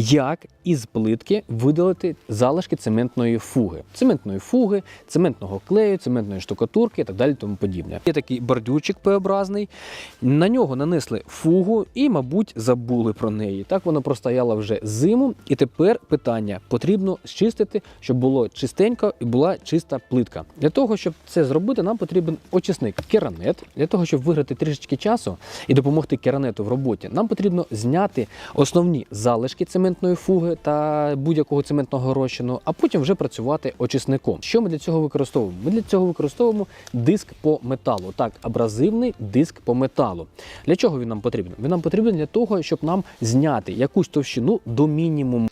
як із плитки видалити залишки цементної фуги, цементної фуги, цементного клею, цементної штукатурки і так далі. Тому подібне. Є такий бордюрчик П-образний. На нього нанесли фугу і, мабуть, забули про неї. Так воно простояло вже зиму, і тепер питання потрібно зчистити, щоб було чистенько і була чиста плитка. Для того, щоб це зробити, нам потрібен очисник керанет. Для того, щоб виграти трішечки часу і допомогти керанету в роботі, нам потрібно зняти основні залишки цементної фуги та будь-якого цементного розчину, а потім вже працювати очисником. Що ми для цього використовуємо? Ми для цього використовуємо диск по металу, так, абразивний диск по металу. Для чого він нам потрібен? Він нам потрібен для того, щоб нам зняти якусь товщину до мінімуму.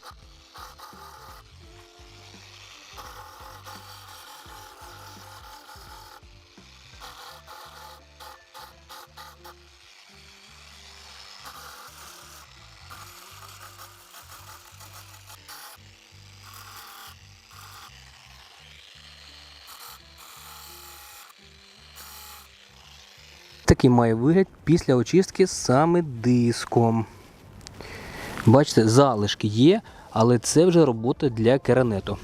Такий має вигляд після очистки саме диском. Бачите, залишки є, але це вже робота для керанету.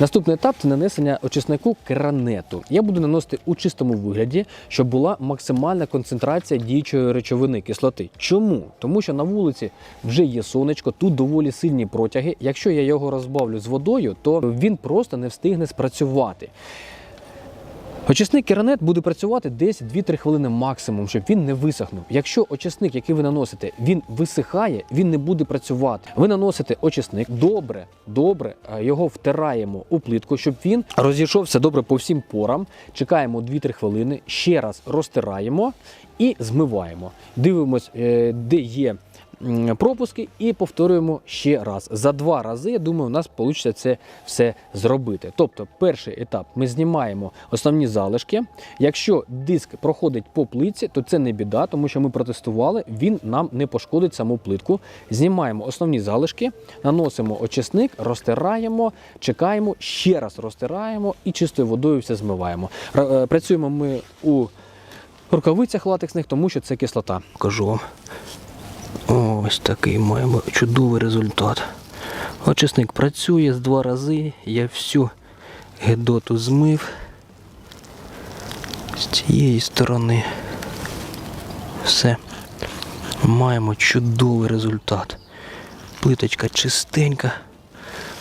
Наступний етап це нанесення очиснику керанету. Я буду наносити у чистому вигляді, щоб була максимальна концентрація діючої речовини кислоти. Чому? Тому що на вулиці вже є сонечко, тут доволі сильні протяги. Якщо я його розбавлю з водою, то він просто не встигне спрацювати. Очисник керанет буде працювати десь 2-3 хвилини максимум, щоб він не висохнув. Якщо очисник, який ви наносите, він висихає, він не буде працювати. Ви наносите очисник добре, добре е, його втираємо у плитку, щоб він розійшовся добре по всім порам. Чекаємо 2-3 хвилини, ще раз розтираємо і змиваємо. Дивимось, е, де є пропуски, і повторюємо ще раз. За два рази, я думаю, у нас вийде це все зробити. Тобто, перший етап ми знімаємо основні залишки. Якщо диск проходить по плитці, то це не біда, тому що ми протестували, він нам не пошкодить саму плитку. Знімаємо основні залишки, наносимо очисник, розтираємо, чекаємо, ще раз розтираємо і чистою водою все змиваємо. Е, Працюємо ми у рукавицях латексних, тому що це кислота. Кажу вам. Ось такий маємо чудовий результат. Очисник працює з два рази. Я всю гедоту змив з цієї сторони. Все. Маємо чудовий результат. Плиточка чистенька.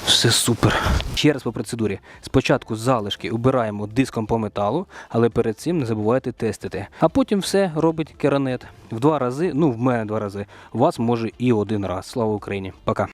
Все супер. Ще раз по процедурі. Спочатку залишки убираємо диском по металу, але перед цим не забувайте тестити. А потім все робить керанет. В два рази, ну в мене два рази. У вас може і один раз. Слава Україні. Пока.